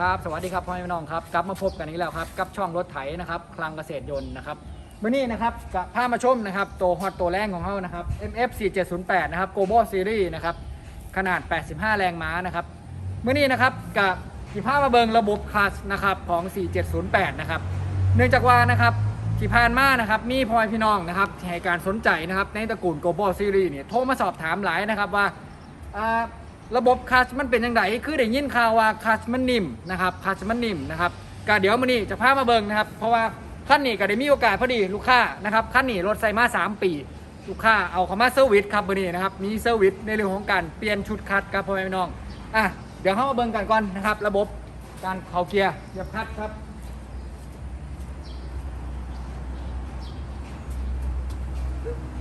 ครับสวัสดีครับพ่อแม่พี่น้องครับกลับมาพบกันอีกแล้วครับกับช่องรถไถนะครับคลังเกษตรยนต์นะครับวันนี้นะครับกับพามาชมนะครับตัวฮอตตัวแรงของเขานะครับ MF 4708นะครับ Global Series นะครับขนาด 85 แรงม้านะครับเมื่อนี้นะครับกับที่พามาเบิงระบบคลัสนะครับของ 4708 นะครับเนื่องจากว่านะครับที่ผ่านมานะครับมีพ่อพี่น้องนะครับให้การสนใจนะครับในตระกูล Global Series เนี่ยโทรมาสอบถามหลายนะครับว่า ระบบคลัชมันเป็นยังไงคือได้ยินข่าวว่าคลัชมันนิ่มนะครับคลัชมันนิ่มนะครับก็เดี๋ยวมื้อนี้จะพามาเบิ่งนะครับ เพราะว่าขั้นนี้ก็ได้มีโอกาสพอดีลูกค้านะครับขั้นนี้รถไซมา 3 ปี ลูกค้าเอาเข้ามาเซอร์วิสครับมื้อนี้นะครับมีเซอร์วิสในเรื่องของการเปลี่ยนชุดคลัตช์ครับพ่อแม่พี่น้องอะเดี๋ยวเข้ามาเบิ่งกันก่อนนะครับ ระบบการเข้าเกียร์เหยียบคลัตช์ครับ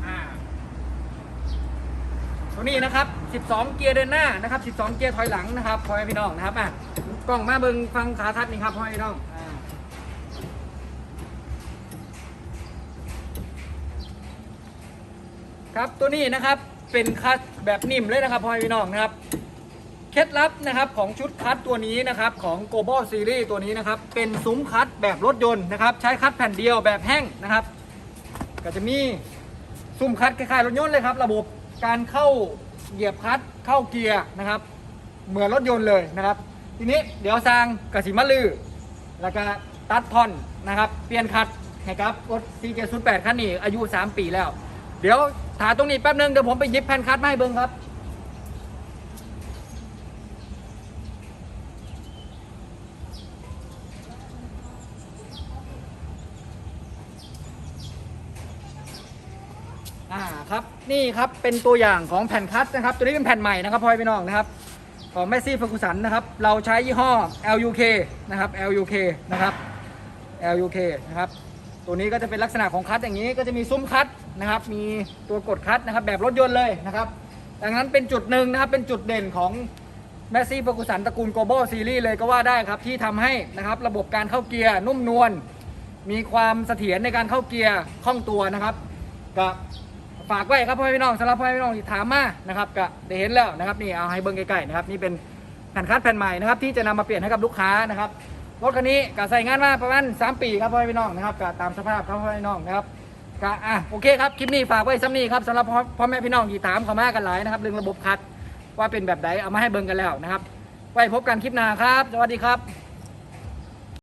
อ่า ตัวนี้นะครับ 12 เกียร์เดินหน้านะครับ 12 เกียร์ถอยหลังนะครับพ่อแม่พี่น้องนะครับอะกล้องมาเบิงฟังขาทัดนี่ครับพ่อแม่พี่น้องอ่าครับตัวนี้นะครับเป็นคัสแบบนิ่มเลยนะครับพ่อแม่พี่น้องนะครับเคล็ดลับนะครับของชุดคัดตัวนี้นะครับของ Global Series ตัวนี้นะครับเป็นซุ้มคัดแบบรถยนต์นะครับใช้คัดแผ่นเดียวแบบแห้งนะครับ ก็จะมีซุ่มคัดคล้ายๆรถยนต์เลยครับ ระบบ การเข้าเหยียบคลัดเข้าเกียร์นะครับ เหมือนรถยนต์เลยนะครับ ทีนี้เดี๋ยวสร้างกระสีมะลือ แล้วก็ตัดท่อนนะครับเปลี่ยนคัดให้ครับรถ CJ08 คันนี้อายุ 3 ปีแล้ว เดี๋ยวถาตรงนี้แป๊บนึงเดี๋ยวผมไปหยิบแผ่นคัดมาให้เบิ้งครับ อ่าครับนี่ครับเป็นตัวอย่างของแผ่นคัสนะครับ ตัวนี้เป็นแผ่นใหม่นะครับพ่อแม่พี่น้องนะครับ ของแมสซี่ฟ r กุสันนะครับ เราใช้ยี่ห้อ LUK นะครับ LUK นะครับ LUK นะครับตัวนี้ก็จะเป็นลักษณะของคัสอย่างนี้ก็จะมีซุ้มคัสนะครับ มีตัวกดคัสนะครับแบบรถยนต์เลยนะครับ ดังนั้นเป็นจุดหนึ่งนะครับเป็นจุดเด่นของแมสซี่ฟ r กุสันตระกูล Global Series เลยก็ว่าได้ครับที่ทำให้นะครับระบบการเข้าเกียร์นุ่มนวลมีความเสถียรในการเข้าเกียร์คล่องตัวนะครับก็ ฝากไว้ครับพ่อแม่พี่น้องสำหรับพ่อแม่พี่น้องที่ถามมานะครับก็ได้เห็นแล้วนะครับนี่เอาให้เบิ้งใกล้ๆนะครับนี่เป็นแผ่นคัดแผ่นใหม่นะครับที่จะนำมาเปลี่ยนให้กับลูกค้านะครับรถคันนี้ก็ใส่งานมาประมาณ3 ปีครับพ่อแม่พี่น้องนะครับก็ตามสภาพครับพ่อแม่พี่น้องนะครับก็อะโอเคครับคลิปนี้ฝากไว้ซ้ำนี้ครับสำหรับพ่อแม่พี่น้องที่ถามเข้ามากันหลายนะครับเรื่องระบบคัดว่าเป็นแบบใดเอามาให้เบิ้งกันแล้วนะครับ ไว้พบกันคลิปหน้าครับ สวัสดีครับ